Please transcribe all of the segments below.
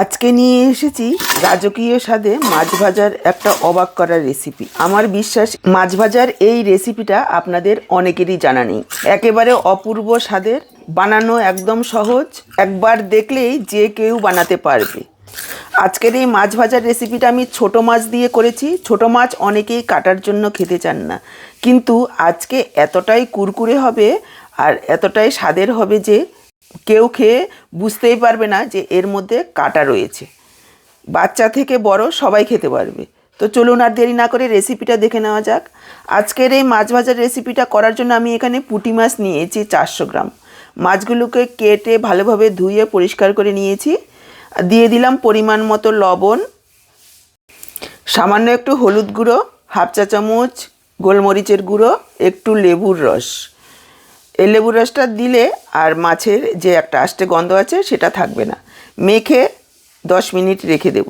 আজকে নিয়ে এসেছি রাজকীয় স্বাদে মাছ ভাজার একটা অবাক করার রেসিপি আমার বিশ্বাস মাছ ভাজার এই রেসিপিটা আপনাদের অনেকেরই জানা নেই। একেবারে অপূর্ব স্বাদের, বানানো একদম সহজ, একবার দেখলেই যে কেউ বানাতে পারবে। আজকের এই মাছ ভাজার রেসিপিটা আমি ছোট মাছ দিয়ে করেছি, ছোট মাছ অনেকেই কাটার জন্য খেতে চান না। কিন্তু আজকে এতটাই কুরকুরে হবে আর এতটাই স্বাদের হবে যে কেউ খেয়ে বুঝতেই পারবে না যে এর মধ্যে কাটা রয়েছে। বাচ্চা থেকে বড় সবাই খেতে পারবে। তো চলুন আর দেরি না করে রেসিপিটা দেখে নেওয়া যাক। আজকের এই মাছ ভাজার রেসিপিটা করার জন্য আমি এখানে পুঁটি মাছ নিয়েছি চারশো গ্রাম। মাছগুলোকে কেটে ভালোভাবে ধুয়ে পরিষ্কার করে নিয়েছি। দিয়ে দিলাম পরিমাণ মতো লবণ, সামান্য একটু হলুদ গুঁড়ো, হাফ চা চামচ গোলমরিচের গুঁড়ো, একটু লেবুর রস। এই লেবুর রসটা দিলে আর মাছের যে একটা আষ্টে গন্ধ আছে, সেটা থাকবে না। মেখে দশ মিনিট রেখে দেব।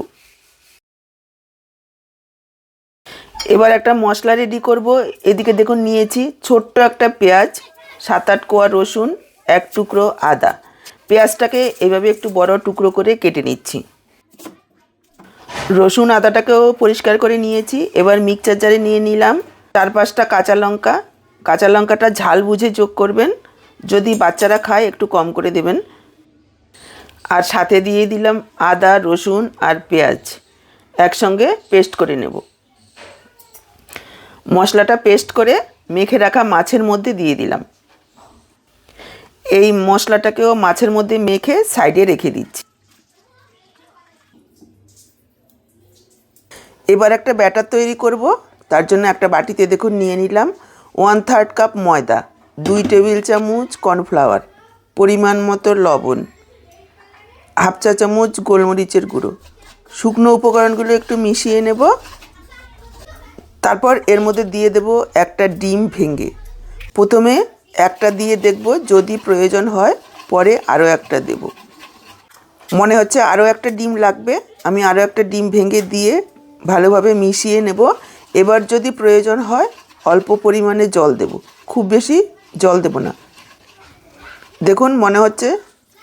এবার একটা মশলা রেডি করব। এদিকে দেখুন নিয়েছি ছোট্ট একটা পেঁয়াজ সাত আট কোয়া রসুন, এক টুকরো আদা। পেঁয়াজটাকে এভাবে একটু বড় টুকরো করে কেটে নিচ্ছি। রসুন, আদাটাকেও পরিষ্কার করে নিয়েছি। এবার মিক্সচার জারে নিয়ে নিলাম। চার পাঁচটা কাঁচা লঙ্কা কাঁচা লঙ্কাটা ঝাল বুঝে যোগ করবেন। যদি বাচ্চারা খায়, একটু কম করে দেবেন। আর সাথে দিয়ে দিলাম আদা, রসুন আর পেঁয়াজ। একসঙ্গে পেস্ট করে নেব। মশলাটা পেস্ট করে মেখে রাখা মাছের মধ্যে দিয়ে দিলাম। এই মশলাটাকেও মাছের মধ্যে মেখে সাইডে রেখে দিচ্ছি। এবার একটা ব্যাটার তৈরি করব। তার জন্য একটা বাটিতে দেখুন নিয়ে নিলাম। ওয়ান থার্ড কাপ ময়দা, দুই টেবিল চামচ কর্নফ্লাওয়ার, পরিমাণ মতো লবণ, হাফ চা চামচ গোলমরিচের গুঁড়ো। শুকনো উপকরণগুলো একটু মিশিয়ে নেব। তারপর এর মধ্যে দিয়ে দেব একটা ডিম ভেঙে। প্রথমে একটা দিয়ে দেখব যদি প্রয়োজন হয়, পরে আরও একটা দেব। মনে হচ্ছে আরও একটা ডিম লাগবে। আমি আরও একটা ডিম ভেঙে দিয়ে ভালোভাবে মিশিয়ে নেব। এবার যদি প্রয়োজন হয় অল্প পরিমাণে জল দেব। খুব বেশি জল দেব না। দেখুন, মনে হচ্ছে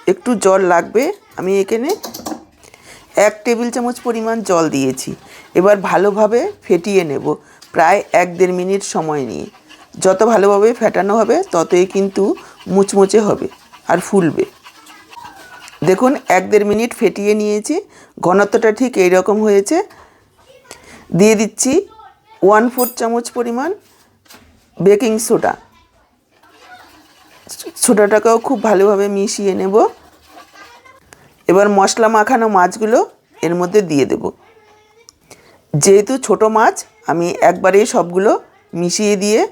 একটু জল লাগবে। আমি এখানে এক টেবিল চামচ পরিমাণ জল দিয়েছি। এবার ভালোভাবে ফেটিয়ে নেব প্রায় এক দেড় মিনিট সময় নিয়ে। যত ভালোভাবে ফেটানো হবে, ততই কিন্তু মুচমুচে হবে আর ফুলবে। দেখুন, এক দেড় মিনিট ফেটিয়ে নিয়েছি। ঘনত্বটা ঠিক এই রকম হয়েছে। দিয়ে দিচ্ছি ওয়ান ফোর চামচ পরিমাণ বেকিং সোডা। সোডাটাকেও খুব ভালোভাবে মিশিয়ে নেব। এবার মশলা মাখানো মাছগুলো এর মধ্যে দিয়ে দেব। যেহেতু ছোট মাছ, আমি একবারেই সবগুলো মিশিয়ে দিয়ে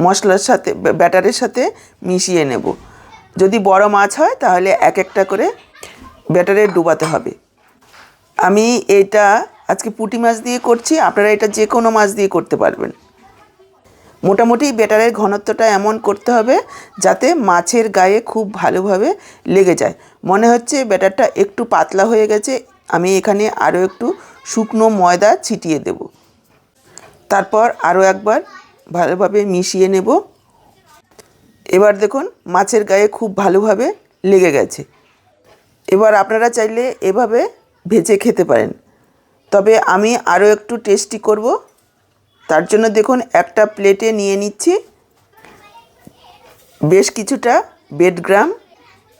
মশলার সাথে ব্যাটারের সাথে মিশিয়ে নেব। যদি বড় মাছ হয়, তাহলে এক একটা করে ব্যাটারে ডুবাতে হবে। আমি এটা আজকে পুঁটি মাছ দিয়ে করছি। আপনারা এটা যে কোনো মাছ দিয়ে করতে পারবেন। মোটামুটি ব্যাটারের ঘনত্বটা এমন করতে হবে যাতে মাছের গায়ে খুব ভালোভাবে লেগে যায়। মনে হচ্ছে ব্যাটারটা একটু পাতলা হয়ে গেছে, আমি এখানে আরও একটু শুকনো ময়দা ছিটিয়ে দেব। তারপর আরও একবার ভালোভাবে মিশিয়ে নেব। এবার দেখুন, মাছের গায়ে খুব ভালোভাবে লেগে গেছে। এবার আপনারা চাইলে এভাবে ভেজে খেতে পারেন। তবে আমি আরও একটু টেস্টি করব। তার জন্য দেখুন একটা প্লেটে নিয়ে নিচ্ছি। বেশ কিছুটা বেডগ্রাম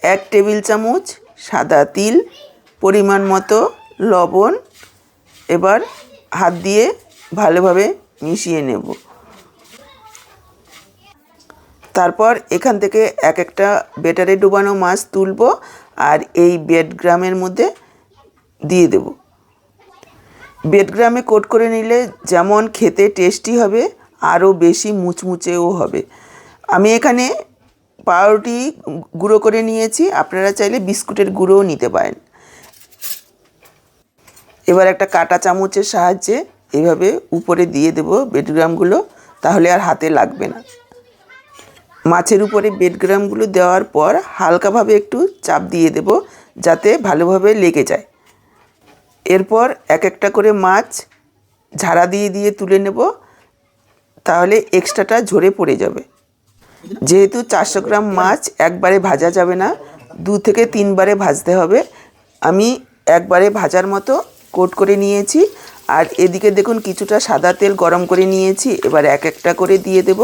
এক টেবিল চামচ, সাদা তিল, পরিমাণ মতো লবণ। এবার হাত দিয়ে ভালোভাবে মিশিয়ে নেব। তারপর এখান থেকে এক একটা বেটারে ডুবানো মাছ তুলব আর এই বেডগ্রামের মধ্যে দিয়ে দেব। বেডগ্রামে কোট করে নিলে যেমন খেতে টেস্টি হবে, আরও বেশি মুচমুচেও হবে। আমি এখানে পাউরুটি গুঁড়ো করে নিয়েছি, আপনারা চাইলে বিস্কুটের গুঁড়োও নিতে পারেন। এবার একটা কাটা চামচের সাহায্যে এভাবে উপরে দিয়ে দেব বেডগ্রামগুলো তাহলে আর হাতে লাগবে না। মাছের উপরে বেডগ্রামগুলো দেওয়ার পর হালকাভাবে একটু চাপ দিয়ে দেব, যাতে ভালোভাবে লেগে যায়। এরপর এক একটা করে মাছ ঝাড়া দিয়ে দিয়ে তুলে নেব, তাহলে এক্সট্রাটা ঝরে পড়ে যাবে। যেহেতু চারশো গ্রাম মাছ একবারে ভাজা যাবে না, দু থেকে তিনবারে ভাজতে হবে। আমি একবারে ভাজার মতো কোট করে নিয়েছি, আর এদিকে দেখুন কিছুটা সাদা তেল গরম করে নিয়েছি, এবার এক একটা করে দিয়ে দেব।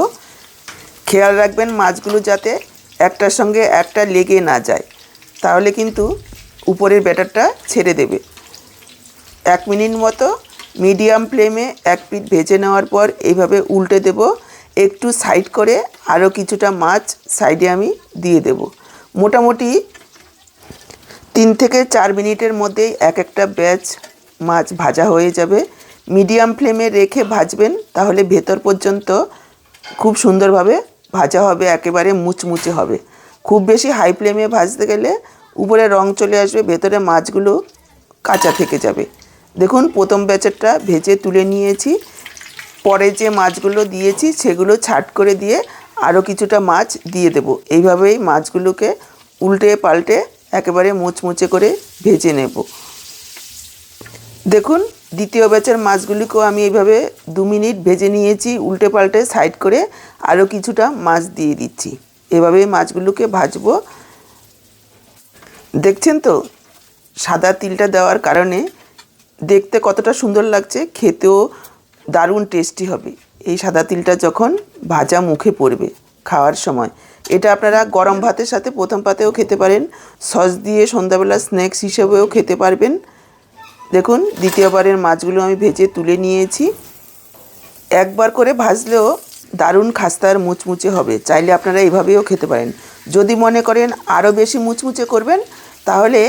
খেয়াল রাখবেন মাছগুলো যাতে একটার সঙ্গে একটা লেগে না যায়, তাহলে কিন্তু উপরের ব্যাটারটা ছেড়ে দেবে। এক মিনিট মতো মিডিয়াম ফ্লেমে এক পিঠ ভেজে নেওয়ার পর এইভাবে উল্টে দেব। একটু সাইড করে আরও কিছুটা মাছ সাইডে আমি দিয়ে দেব। মোটামুটি তিন থেকে চার মিনিটের মধ্যেই এক একটা ব্যাচ মাছ ভাজা হয়ে যাবে। মিডিয়াম ফ্লেমে রেখে ভাজবেন, তাহলে ভেতর পর্যন্ত খুব সুন্দরভাবে ভাজা হবে, একেবারে মুচমুচে হবে। খুব বেশি হাই ফ্লেমে ভাজতে গেলে উপরে রং চলে আসবে, ভেতরে মাছগুলো কাঁচা থেকে যাবে। দেখুন, প্রথম ব্যাচেরটা ভেজে তুলে নিয়েছি। পরে যে মাছগুলো দিয়েছি, সেগুলো ছাট করে দিয়ে আরও কিছুটা মাছ দিয়ে দেব। এইভাবেই মাছগুলোকে উল্টে পাল্টে একেবারে মুচমুচে করে ভেজে নেব। দেখুন, দ্বিতীয় ব্যাচের মাছগুলিকেও আমি এইভাবে দু মিনিট ভেজে নিয়েছি, উল্টে পাল্টে সাইড করে আরও কিছুটা মাছ দিয়ে দিচ্ছি। এভাবেই মাছগুলোকে ভাজবো। দেখছেন তো? সাদা তিলটা দেওয়ার কারণে দেখতে কতটা সুন্দর লাগছে, খেতেও দারুণ টেস্টি হবে। এই সাদা তিলটা যখন ভাজা মুখে পড়বে খাওয়ার সময়। এটা আপনারা গরম ভাতের সাথে প্রথম পাতেও খেতে পারেন, সস দিয়ে সন্ধ্যাবেলা স্ন্যাক্স হিসেবেও খেতে পারবেন। দেখুন, দ্বিতীয়বারের মাছগুলো আমি ভেজে তুলে নিয়েছি। একবার করে ভাজলেও দারুণ খাস্তার মুচমুচে হবে। চাইলে আপনারা এভাবেও খেতে পারেন। যদি মনে করেন আরও বেশি মুচমুচে করবেন, তাহলে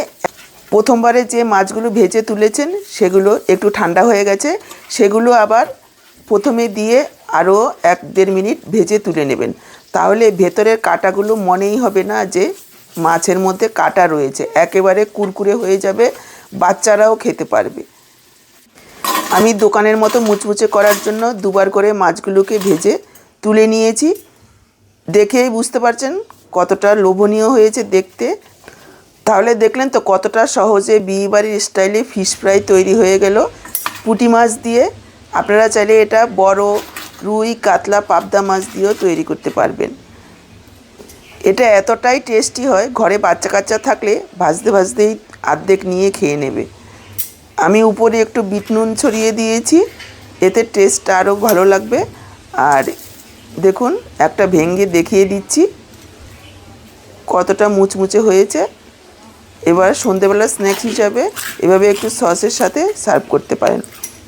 প্রথমবারে যে মাছগুলো ভেজে তুলেছেন, সেগুলো একটু ঠান্ডা হয়ে গেছে, সেগুলো আবার প্রথমে দিয়ে আরও এক দেড় মিনিট ভেজে তুলে নেবেন। তাহলে ভেতরের কাটাগুলো মনেই হবে না যে মাছের মধ্যে কাটা রয়েছে, একেবারে কুরকুরে হয়ে যাবে, বাচ্চারাও খেতে পারবে। আমি দোকানের মতো মুচমুচে করার জন্য দুবার করে মাছগুলোকে ভেজে তুলে নিয়েছি। দেখেই বুঝতে পারছেন কতটা লোভনীয় হয়েছে দেখতে। তাহলে দেখলেন তো কতটা সহজে বিয়েবাড়ির স্টাইলে ফিশ ফ্রাই তৈরি হয়ে গেল। পুঁটি মাছ দিয়ে আপনারা চাইলে এটা বড় রুই, কাতলা, পাবদা মাছ দিয়েও তৈরি করতে পারবেন। এটা এতটাই টেস্টি হয়, ঘরে বাচ্চা কাচ্চা থাকলে ভাজতে ভাজতেই আর্ধেক নিয়ে খেয়ে নেবে। আমি উপরে একটু বিট নুন ছড়িয়ে দিয়েছি, এতে টেস্টটা আরও ভালো লাগবে। আর দেখুন, একটা ভেঙে দেখিয়ে দিচ্ছি, কতটা মুচমুচে হয়েছে। এবার সন্ধেবেলা স্ন্যাক্স হিসাবে এভাবে একটু সসের সাথে সার্ভ করতে পারেন।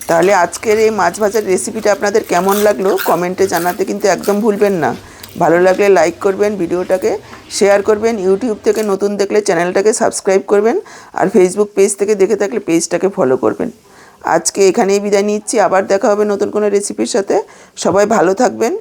তাহলে আজকের এই মাছ ভাজার রেসিপিটা আপনাদের কেমন লাগল কমেন্টে জানাতে কিন্তু একদম ভুলবেন না। ভালো লাগলে লাইক করবেন, ভিডিওটাকে শেয়ার করবেন ইউটিউব থেকে নতুন দেখলে চ্যানেলটাকে সাবস্ক্রাইব করবেন, আর ফেসবুক পেজ থেকে দেখে থাকলে পেজটাকে ফলো করবেন। আজকে এখানেই বিদায় নিচ্ছি, আবার দেখা হবে নতুন কোনো রেসিপির সাথে। সবাই ভালো থাকবেন